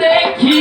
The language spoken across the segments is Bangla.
দেখি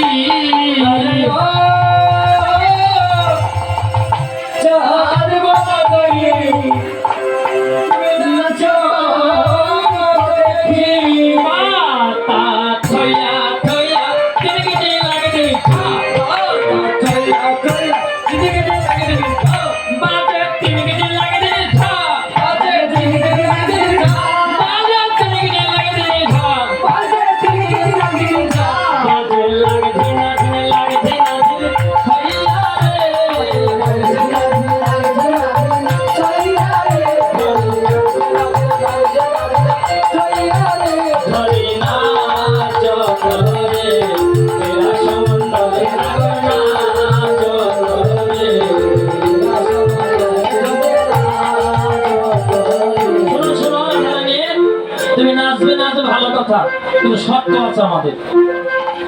কথা কিন্তু সত্য আছে আমাদের।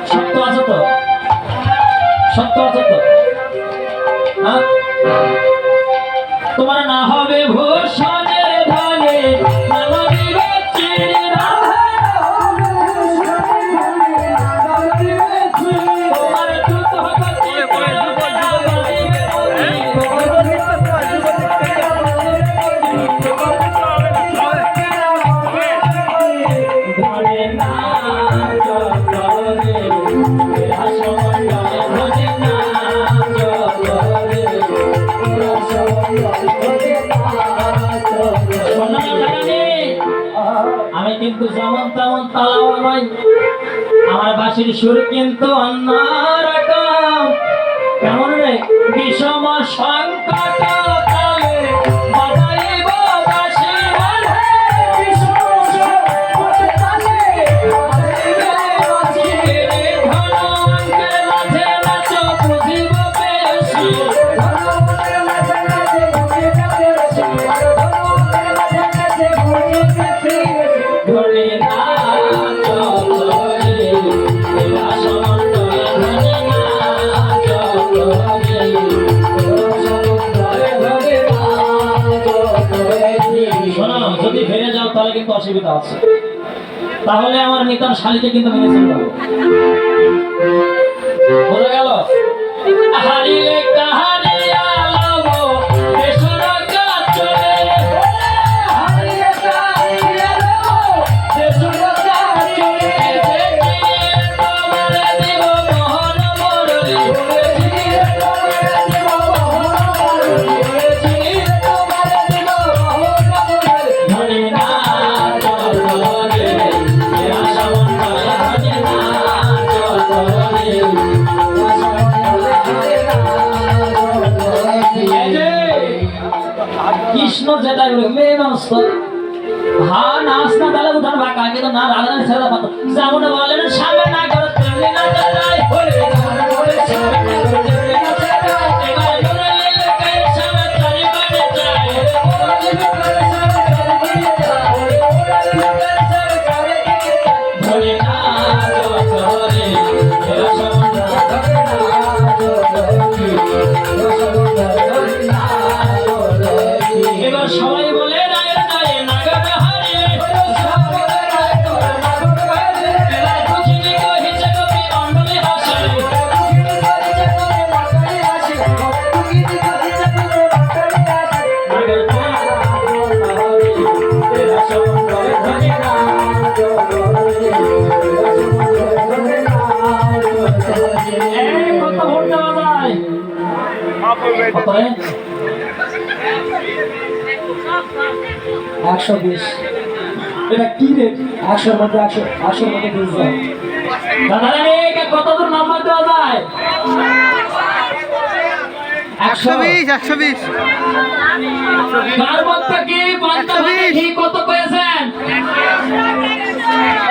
সত্য আছে তো? সত্য আছে তো? হ্যাঁ? তোমার না হবে ভূষণের কিন্তু যেমন তেমন তালাও নয় আমার বাসির সুর কিন্তু অন্য রকম কেমন রে? বিষম সংকট যদি যাও, তাহলে কিন্তু অসুবিধা আছে। তাহলে আমার নিতাম শালিকে কিন্তু মেনে চলে হবে বোঝা গেল কৃষ্ণ যেটা মেয়ে মানুষ করে হা নাচ না তাহলে উঠান বাঁকা কিন্তু না, রাধা ছেড়ে পাতো। যেমন বলেন সামনে না করে একশো বিশ। এটা কি রে? একশোর মধ্যে একশো একশোর মধ্যে বিশ যায় দাদা রে কত দূর নাম্বার দেওয়া যায়? একশো। বিশ একশো বিশ। কি পঞ্চাশ কত পেয়েছেন?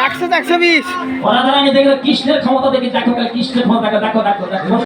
একশো একশো বিশ। ওরা দাঁড়ানি দেখল কৃষ্ণের ক্ষমতা দেখি দেখো কৃষ্ণের ক্ষমতা দেখো দেখো দেখো।